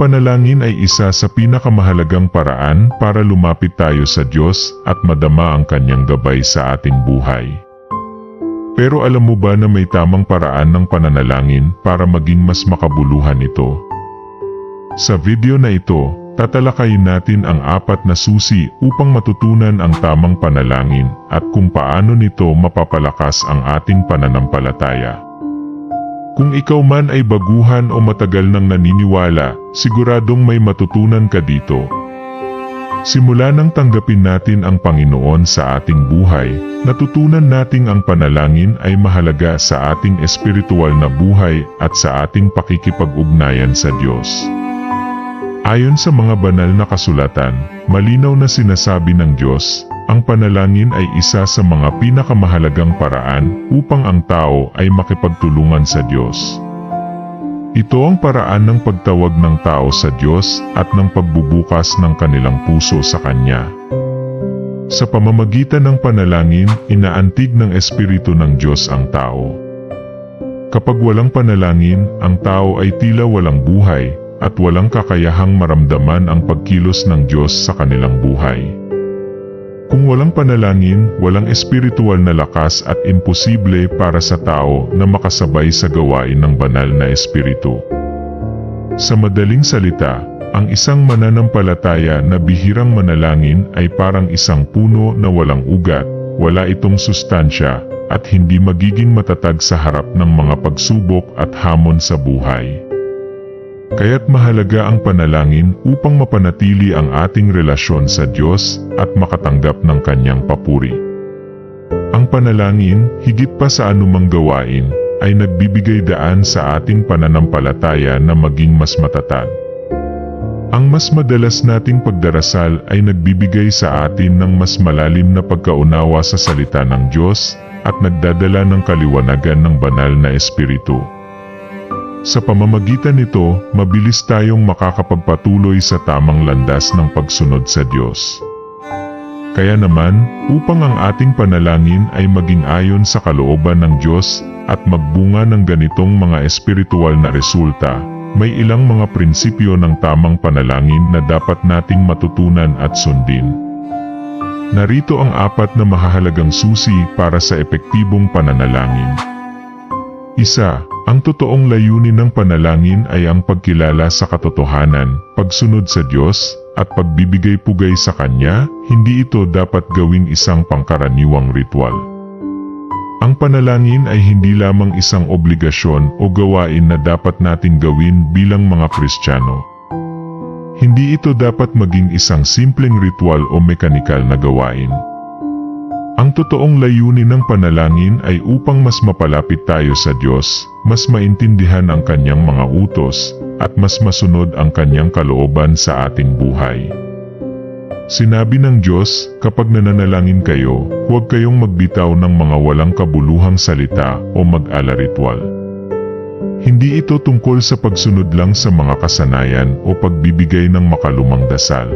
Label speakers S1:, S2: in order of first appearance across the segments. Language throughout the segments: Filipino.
S1: panalangin ay isa sa pinakamahalagang paraan para lumapit tayo sa Diyos at madama ang kanyang gabay sa ating buhay. Pero alam mo ba na may tamang paraan ng pananalangin para maging mas makabuluhan ito? Sa video na ito, tatalakayin natin ang apat na susi upang matutunan ang tamang panalangin at kung paano nito mapapalakas ang ating pananampalataya. Kung ikaw man ay baguhan o matagal nang naniniwala, siguradong may matutunan ka dito. Simula nang tanggapin natin ang Panginoon sa ating buhay, natutunan nating ang panalangin ay mahalaga sa ating espiritual na buhay at sa ating pakikipag-ugnayan sa Diyos. Ayon sa mga banal na kasulatan, malinaw na sinasabi ng Diyos, ang panalangin ay isa sa mga pinakamahalagang paraan upang ang tao ay makipagtulungan sa Diyos. Ito ang paraan ng pagtawag ng tao sa Diyos at ng pagbubukas ng kanilang puso sa Kanya. Sa pamamagitan ng panalangin, inaantig ng Espiritu ng Diyos ang tao. Kapag walang panalangin, ang tao ay tila walang buhay at walang kakayahang maramdaman ang pagkilos ng Diyos sa kanilang buhay. Kung walang panalangin, walang espiritual na lakas at imposible para sa tao na makasabay sa gawain ng banal na espiritu. Sa madaling salita, ang isang mananampalataya na bihirang manalangin ay parang isang puno na walang ugat, wala itong sustansya, at hindi magiging matatag sa harap ng mga pagsubok at hamon sa buhay. Kaya't mahalaga ang panalangin upang mapanatili ang ating relasyon sa Diyos at makatanggap ng Kanyang papuri. Ang panalangin, higit pa sa anumang gawain, ay nagbibigay daan sa ating pananampalataya na maging mas matatag. Ang mas madalas nating pagdarasal ay nagbibigay sa atin ng mas malalim na pagkaunawa sa salita ng Diyos at nagdadala ng kaliwanagan ng banal na espiritu. Sa pamamagitan nito, mabilis tayong makakapagpatuloy sa tamang landas ng pagsunod sa Diyos. Kaya naman, upang ang ating panalangin ay maging ayon sa kalooban ng Diyos at magbunga ng ganitong mga espiritual na resulta, may ilang mga prinsipyo ng tamang panalangin na dapat nating matutunan at sundin. Narito ang apat na mahahalagang susi para sa epektibong pananalangin. Isa, ang totoong layunin ng panalangin ay ang pagkilala sa katotohanan, pagsunod sa Diyos, at pagbibigay pugay sa Kanya, hindi ito dapat gawing isang pangkaraniwang ritual. Ang panalangin ay hindi lamang isang obligasyon o gawain na dapat nating gawin bilang mga Kristiyano. Hindi ito dapat maging isang simpleng ritual o mekanikal na gawain. Ang totoong layunin ng panalangin ay upang mas mapalapit tayo sa Diyos, mas maintindihan ang Kanyang mga utos, at mas masunod ang Kanyang kalooban sa ating buhay. Sinabi ng Diyos, kapag nananalangin kayo, huwag kayong magbitaw ng mga walang kabuluhang salita o mag-ala-ritual. Hindi ito tungkol sa pagsunod lang sa mga kasanayan o pagbibigay ng makalumang dasal.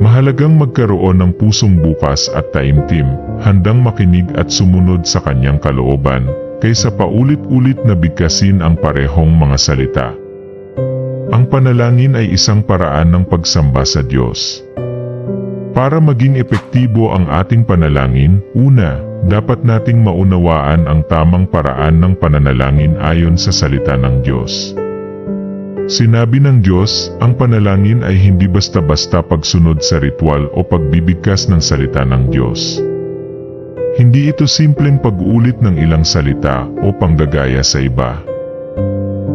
S1: Mahalagang magkaroon ng pusong bukas at taimtim, handang makinig at sumunod sa kanyang kalooban, kaysa paulit-ulit na bigkasin ang parehong mga salita. Ang panalangin ay isang paraan ng pagsamba sa Diyos. Para maging epektibo ang ating panalangin, una, dapat nating maunawaan ang tamang paraan ng pananalangin ayon sa salita ng Diyos. Sinabi ng Diyos, ang panalangin ay hindi basta-basta pagsunod sa ritual o pagbibigkas ng salita ng Diyos. Hindi ito simpleng pag-ulit ng ilang salita o panggagaya sa iba.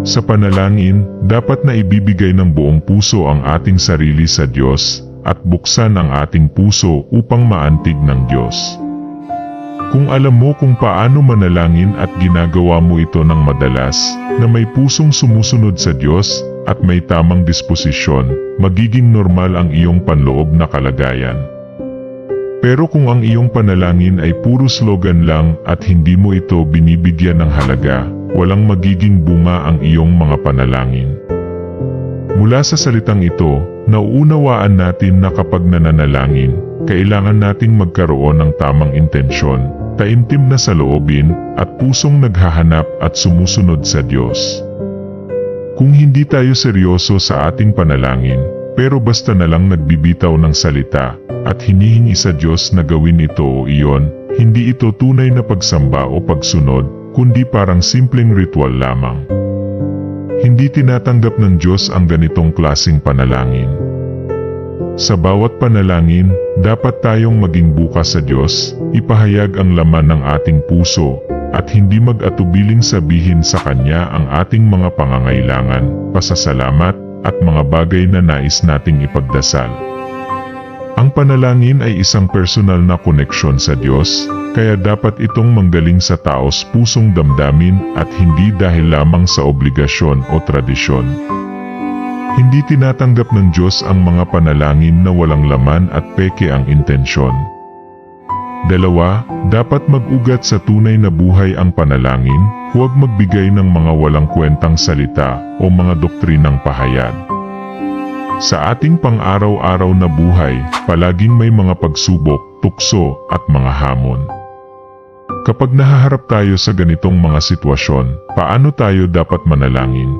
S1: Sa panalangin, dapat na ibibigay ng buong puso ang ating sarili sa Diyos at buksan ang ating puso upang maantig ng Diyos. Kung alam mo kung paano manalangin at ginagawa mo ito ng madalas, na may pusong sumusunod sa Diyos at may tamang disposisyon, magiging normal ang iyong panloob na kalagayan. Pero kung ang iyong panalangin ay puro slogan lang at hindi mo ito binibigyan ng halaga, walang magiging bunga ang iyong mga panalangin. Mula sa salitang ito, nauunawaan natin na kapag nananalangin, kailangan nating magkaroon ng tamang intensyon, taimtim na sa loobin, at pusong naghahanap at sumusunod sa Diyos. Kung hindi tayo seryoso sa ating panalangin, pero basta na lang nagbibitaw ng salita, at hinihingi sa Diyos na gawin ito o iyon, hindi ito tunay na pagsamba o pagsunod, kundi parang simpleng ritual lamang. Hindi tinatanggap ng Diyos ang ganitong klasing panalangin. Sa bawat panalangin, dapat tayong maging bukas sa Diyos, ipahayag ang laman ng ating puso, at hindi mag-atubiling sabihin sa Kanya ang ating mga pangangailangan, pasasalamat, at mga bagay na nais nating ipagdasal. Ang panalangin ay isang personal na koneksyon sa Diyos, kaya dapat itong manggaling sa taos pusong damdamin at hindi dahil lamang sa obligasyon o tradisyon. Hindi tinatanggap ng Diyos ang mga panalangin na walang laman at peke ang intensyon. Dalawa, dapat mag-ugat sa tunay na buhay ang panalangin, huwag magbigay ng mga walang kwentang salita o mga doktrinang pahayag. Sa ating pang-araw-araw na buhay, palaging may mga pagsubok, tukso, at mga hamon. Kapag nahaharap tayo sa ganitong mga sitwasyon, paano tayo dapat manalangin?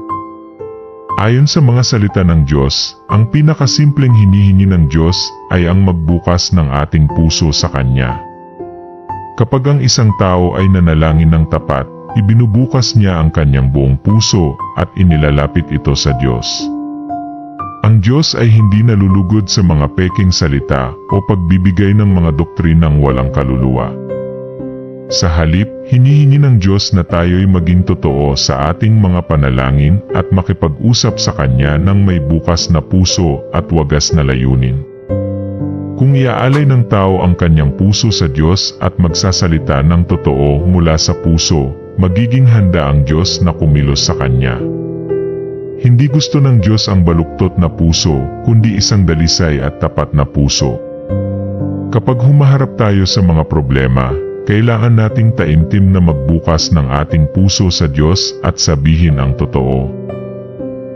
S1: Ayon sa mga salita ng Diyos, ang pinakasimpleng hinihingi ng Diyos ay ang magbukas ng ating puso sa Kanya. Kapag ang isang tao ay nanalangin ng tapat, ibinubukas niya ang kanyang buong puso at inilalapit ito sa Diyos. Ang Diyos ay hindi nalulugod sa mga peking salita o pagbibigay ng mga doktrinang walang kaluluwa. Sa halip, hinihingi ng Diyos na tayo'y maging totoo sa ating mga panalangin at makipag-usap sa Kanya ng may bukas na puso at wagas na layunin. Kung iaalay ng tao ang kanyang puso sa Diyos at magsasalita ng totoo mula sa puso, magiging handa ang Diyos na kumilos sa Kanya. Hindi gusto ng Diyos ang baluktot na puso, kundi isang dalisay at tapat na puso. Kapag humaharap tayo sa mga problema, kailangan nating taimtim na magbukas ng ating puso sa Diyos at sabihin ang totoo.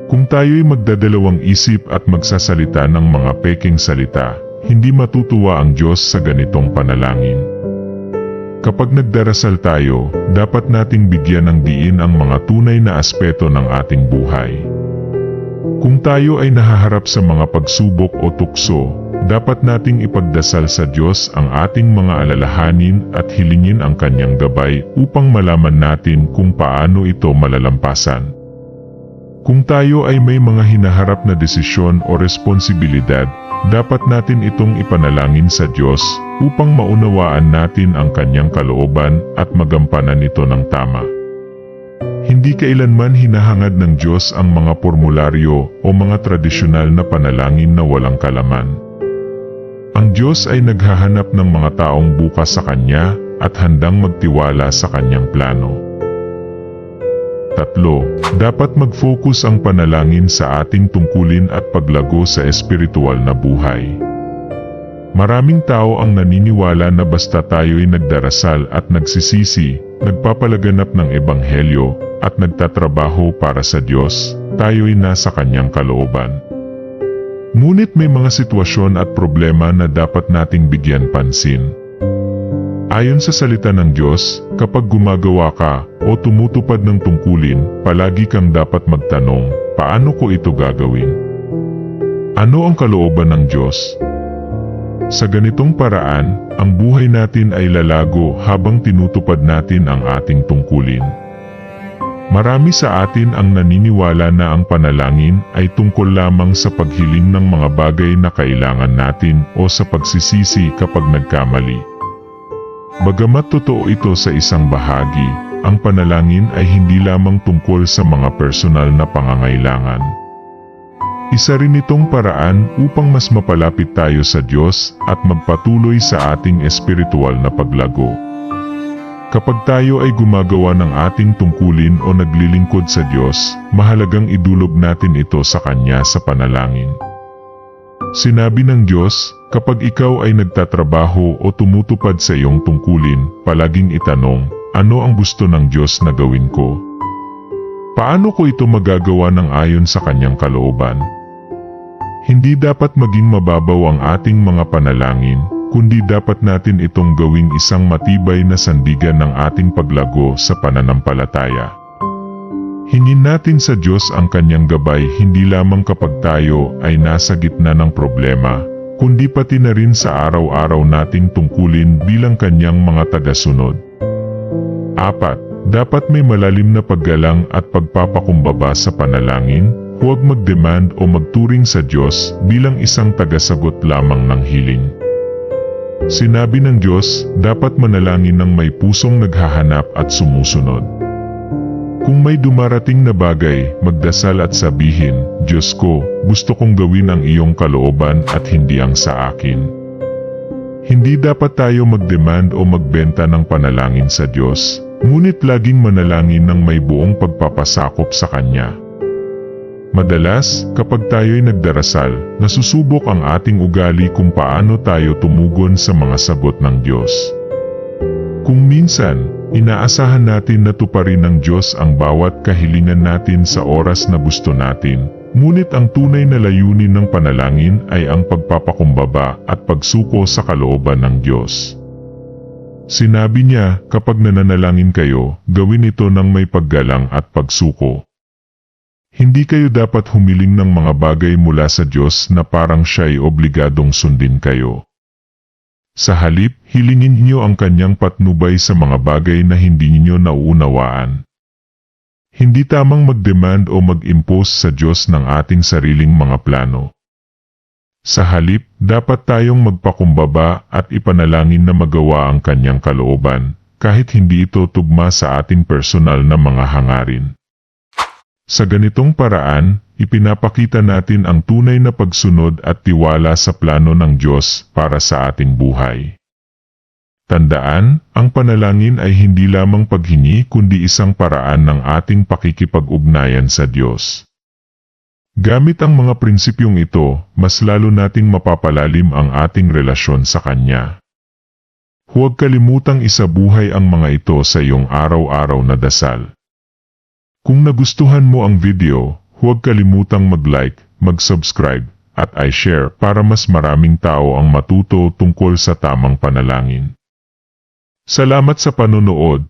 S1: Kung tayo'y magdadalawang isip at magsasalita ng mga peking salita, hindi matutuwa ang Diyos sa ganitong panalangin. Kapag nagdarasal tayo, dapat nating bigyan ng diin ang mga tunay na aspeto ng ating buhay. Kung tayo ay nahaharap sa mga pagsubok o tukso, dapat nating ipagdasal sa Diyos ang ating mga alalahanin at hilingin ang Kanyang gabay upang malaman natin kung paano ito malalampasan. Kung tayo ay may mga hinaharap na desisyon o responsibilidad, dapat natin itong ipanalangin sa Diyos upang maunawaan natin ang Kanyang kalooban at magampanan ito ng tama. Hindi kailanman hinahangad ng Diyos ang mga formularyo o mga tradisyonal na panalangin na walang kalaman. Ang Diyos ay naghahanap ng mga taong bukas sa Kanya at handang magtiwala sa Kanyang plano. Tatlo, dapat mag-focus ang panalangin sa ating tungkulin at paglago sa espiritual na buhay. Maraming tao ang naniniwala na basta tayo'y nagdarasal at nagsisisi, nagpapalaganap ng ebanghelyo, at nagtatrabaho para sa Diyos, tayo'y nasa Kanyang kalooban. Ngunit may mga sitwasyon at problema na dapat nating bigyan pansin. Ayon sa salita ng Diyos, kapag gumagawa ka o tumutupad ng tungkulin, palagi kang dapat magtanong, paano ko ito gagawin? Ano ang kalooban ng Diyos? Sa ganitong paraan, ang buhay natin ay lalago habang tinutupad natin ang ating tungkulin. Marami sa atin ang naniniwala na ang panalangin ay tungkol lamang sa paghiling ng mga bagay na kailangan natin o sa pagsisisi kapag nagkamali. Bagamat totoo ito sa isang bahagi, ang panalangin ay hindi lamang tungkol sa mga personal na pangangailangan. Isa rin itong paraan upang mas mapalapit tayo sa Diyos at magpatuloy sa ating espiritual na paglago. Kapag tayo ay gumagawa ng ating tungkulin o naglilingkod sa Diyos, mahalagang idulog natin ito sa Kanya sa panalangin. Sinabi ng Diyos, kapag ikaw ay nagtatrabaho o tumutupad sa iyong tungkulin, palaging itanong, ano ang gusto ng Diyos na gawin ko? Paano ko ito magagawa ng ayon sa kanyang kalooban? Hindi dapat maging mababaw ang ating mga panalangin, kundi dapat natin itong gawing isang matibay na sandigan ng ating paglago sa pananampalataya. Hingin natin sa Diyos ang kanyang gabay hindi lamang kapag tayo ay nasa gitna ng problema, kundi pati na rin sa araw-araw nating tungkulin bilang kanyang mga tagasunod. Apat, dapat may malalim na paggalang at pagpapakumbaba sa panalangin, huwag magdemand o magturing sa Diyos bilang isang tagasagot lamang ng hiling. Sinabi ng Diyos, dapat manalangin ng may pusong naghahanap at sumusunod. Kung may dumarating na bagay, magdasal at sabihin, Diyos ko, gusto kong gawin ang iyong kalooban at hindi ang sa akin. Hindi dapat tayo magdemand o magbenta ng panalangin sa Diyos, ngunit laging manalangin ng may buong pagpapasakop sa Kanya. Madalas, kapag tayo'y nagdarasal, nasusubok ang ating ugali kung paano tayo tumugon sa mga sagot ng Diyos. Kung minsan, inaasahan natin na tuparin ng Diyos ang bawat kahilingan natin sa oras na gusto natin, ngunit ang tunay na layunin ng panalangin ay ang pagpapakumbaba at pagsuko sa kalooban ng Diyos. Sinabi niya, kapag nananalangin kayo, gawin ito ng may paggalang at pagsuko. Hindi kayo dapat humiling ng mga bagay mula sa Diyos na parang siya'y obligadong sundin kayo. Sa halip, hilingin niyo ang kanyang patnubay sa mga bagay na hindi ninyo nauunawaan. Hindi tamang mag-demand o mag-impose sa Diyos ng ating sariling mga plano. Sa halip, dapat tayong magpakumbaba at ipanalangin na magawa ang kanyang kalooban, kahit hindi ito tugma sa ating personal na mga hangarin. Sa ganitong paraan, ipinapakita natin ang tunay na pagsunod at tiwala sa plano ng Diyos para sa ating buhay. Tandaan, ang panalangin ay hindi lamang paghingi kundi isang paraan ng ating pakikipag-ugnayan sa Diyos. Gamit ang mga prinsipyong ito, mas lalo nating mapapalalim ang ating relasyon sa Kanya. Huwag kalimutang isabuhay ang mga ito sa iyong araw-araw na dasal. Kung nagustuhan mo ang video, huwag kalimutang mag-like, mag-subscribe, at i-share para mas maraming tao ang matuto tungkol sa tamang panalangin. Salamat sa panonood.